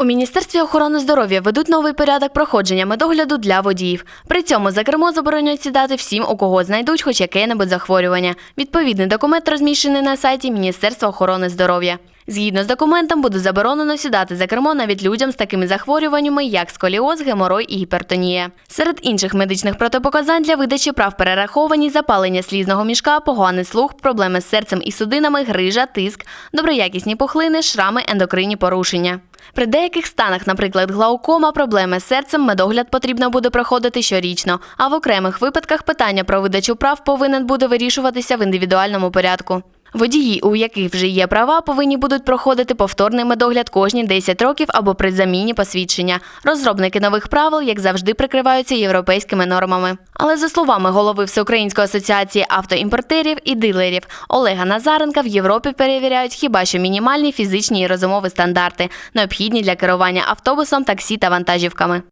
У Міністерстві охорони здоров'я ведуть новий порядок проходження медогляду для водіїв. При цьому за кермо заборонять сідати всім, у кого знайдуть хоч яке-небудь захворювання. Відповідний документ розміщений на сайті Міністерства охорони здоров'я. Згідно з документом, буде заборонено сідати за кермо навіть людям з такими захворюваннями, як сколіоз, геморой і гіпертонія. Серед інших медичних протипоказань для видачі прав перераховані запалення слізного мішка, поганий слух, проблеми з серцем і судинами, грижа, тиск, доброякісні пухлини, шрами, ендокринні порушення. При деяких станах, наприклад, глаукома, проблеми з серцем, медогляд потрібно буде проходити щорічно, а в окремих випадках питання про видачу прав повинен буде вирішуватися в індивідуальному порядку. Водії, у яких вже є права, повинні будуть проходити повторний медогляд кожні 10 років або при заміні посвідчення. Розробники нових правил, як завжди, прикриваються європейськими нормами. Але за словами голови Всеукраїнської асоціації автоімпортерів і дилерів Олега Назаренка, в Європі перевіряють хіба що мінімальні фізичні і розумові стандарти, необхідні для керування автобусом, таксі та вантажівками.